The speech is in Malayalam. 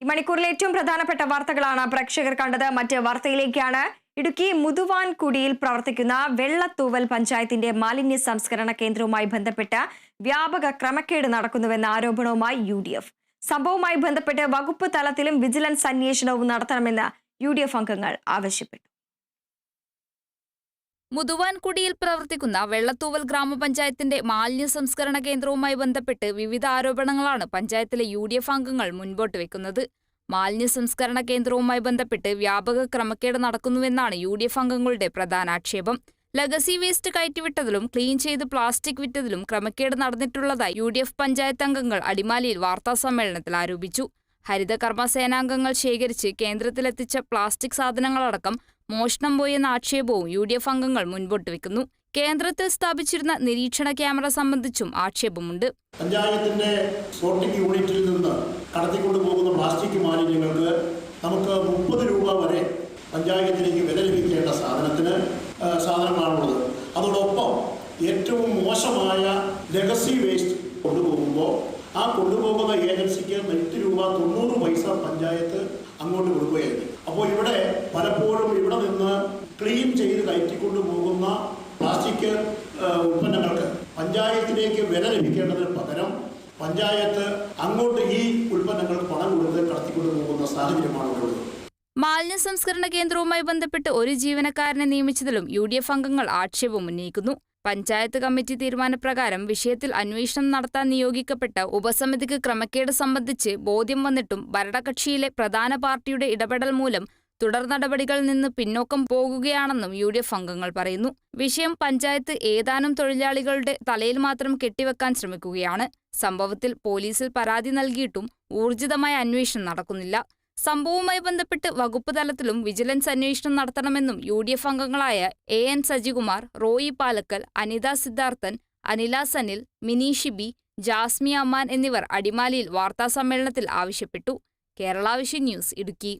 ഈ ഏറ്റവും പ്രധാനപ്പെട്ട വാർത്തകളാണ് പ്രേക്ഷകർ കണ്ടത്. മറ്റ് വാർത്തയിലേക്കാണ്. ഇടുക്കി മുതുവാൻകുടിയിൽ പ്രവർത്തിക്കുന്ന വെള്ളത്തൂവൽ പഞ്ചായത്തിന്റെ മാലിന്യ സംസ്കരണ കേന്ദ്രവുമായി ബന്ധപ്പെട്ട് വ്യാപക ക്രമക്കേട് നടക്കുന്നുവെന്ന ആരോപണവുമായി യു സംഭവവുമായി ബന്ധപ്പെട്ട് വകുപ്പ് തലത്തിലും വിജിലൻസ് അന്വേഷണവും നടത്തണമെന്ന് യു അംഗങ്ങൾ ആവശ്യപ്പെട്ടു. മുതുവാൻകുടിയിൽ പ്രവർത്തിക്കുന്ന വെള്ളത്തൂവൽ ഗ്രാമപഞ്ചായത്തിന്റെ മാലിന്യ സംസ്കരണ കേന്ദ്രവുമായി ബന്ധപ്പെട്ട് വിവിധ ആരോപണങ്ങളാണ് പഞ്ചായത്തിലെ യു ഡി എഫ് അംഗങ്ങൾ മുൻപോട്ട് വെക്കുന്നത്. മാലിന്യ സംസ്കരണ കേന്ദ്രവുമായി ബന്ധപ്പെട്ട് വ്യാപക ക്രമക്കേട് നടക്കുന്നുവെന്നാണ് യു ഡി എഫ് അംഗങ്ങളുടെ പ്രധാന ആക്ഷേപം ലഗസി വേസ്റ്റ് കയറ്റിവിട്ടതിലും ക്ലീൻ ചെയ്ത് പ്ലാസ്റ്റിക് വിറ്റതിലും ക്രമക്കേട് നടന്നിട്ടുള്ളതായി യു ഡി എഫ് പഞ്ചായത്ത് അംഗങ്ങൾ അടിമാലിയിൽ വാർത്താസമ്മേളനത്തിൽ ആരോപിച്ചു. ഹരിതകർമ്മ സേനാംഗങ്ങൾ ശേഖരിച്ച് കേന്ദ്രത്തിലെത്തിച്ച പ്ലാസ്റ്റിക് സാധനങ്ങളടക്കം മോഷണം പോയെന്ന ആക്ഷേപവും യു ഡി എഫ് അംഗങ്ങൾ മുൻപോട്ട് വെക്കുന്നു. കേന്ദ്രത്തിൽ സ്ഥാപിച്ചിരുന്ന നിരീക്ഷണ ക്യാമറ സംബന്ധിച്ചും ആക്ഷേപമുണ്ട്. പഞ്ചായത്തിന്റെ സോർട്ടിംഗ് യൂണിറ്റിൽ നിന്ന് കടത്തിക്കൊണ്ടുപോകുന്ന പ്ലാസ്റ്റിക് മാലിന്യങ്ങൾക്ക് നമുക്ക് മുപ്പത് രൂപ വരെ പഞ്ചായത്തിലേക്ക് വില ലഭിക്കേണ്ട സാധനത്തിന് സാധനങ്ങളാണുള്ളത് അതോടൊപ്പം ഏറ്റവും മോശമായ ലെഗസി വേസ്റ്റ് കൊണ്ടുപോകുമ്പോൾ ആ കൊണ്ടുപോകുന്ന ഏജൻസിക്ക് എട്ട് രൂപ തൊണ്ണൂറ് പൈസ പഞ്ചായത്ത് അങ്ങോട്ട് കൊടുക്കുകയായിരുന്നു. അപ്പോൾ ഇവിടെ പലപ്പോഴും ഇവിടെ നിന്ന് ക്ലീൻ ചെയ്ത് കയറ്റിക്കൊണ്ടു പോകുന്ന പ്ലാസ്റ്റിക് ഉൽപ്പന്നങ്ങൾക്ക് പഞ്ചായത്തിലേക്ക് വില ലഭിക്കേണ്ടതിന് പകരം പഞ്ചായത്ത് അങ്ങോട്ട് ഈ ഉൽപ്പന്നങ്ങൾ പണം കൊടുത്ത് കടത്തിക്കൊണ്ടു പോകുന്ന സാഹചര്യമാണ് ഉള്ളത്. മാലിന്യ സംസ്കരണ കേന്ദ്രവുമായി ബന്ധപ്പെട്ട് ഒരു ജീവനക്കാരനെ നിയമിച്ചതിലും യു ഡി എഫ് അംഗങ്ങൾ ആക്ഷേപം ഉന്നയിക്കുന്നു. പഞ്ചായത്ത് കമ്മിറ്റി തീരുമാനപ്രകാരം വിഷയത്തിൽ അന്വേഷണം നടത്താൻ നിയോഗിക്കപ്പെട്ട ഉപസമിതിക്ക് ക്രമക്കേട് സംബന്ധിച്ച് ബോധ്യം വന്നിട്ടും ഭരണകക്ഷിയിലെ പ്രധാന പാർട്ടിയുടെ ഇടപെടൽ മൂലം തുടർ നടപടികളിൽ നിന്ന് പിന്നോക്കം പോകുകയാണെന്നും യു ഡി എഫ് അംഗങ്ങൾ പറയുന്നു. വിഷയം പഞ്ചായത്ത് ഏതാനും തൊഴിലാളികളുടെ തലയിൽ മാത്രം കെട്ടിവെക്കാൻ ശ്രമിക്കുകയാണ്. സംഭവത്തിൽ പോലീസിൽ പരാതി നൽകിയിട്ടും ഊർജിതമായ അന്വേഷണം നടക്കുന്നില്ല. സംഭവവുമായി ബന്ധപ്പെട്ട് വകുപ്പ് തലത്തിലും വിജിലൻസ് അന്വേഷണം നടത്തണമെന്നും യു ഡി എഫ് അംഗങ്ങളായ എ എൻ സജികുമാർ റോയി പാലക്കൽ അനിത സിദ്ധാർത്ഥൻ അനില സനിൽ മിനി ഷിബി ജാസ്മി അമ്മാൻ എന്നിവർ അടിമാലിയിൽ വാർത്താസമ്മേളനത്തിൽ ആവശ്യപ്പെട്ടു. Kerala Vision News Idukki.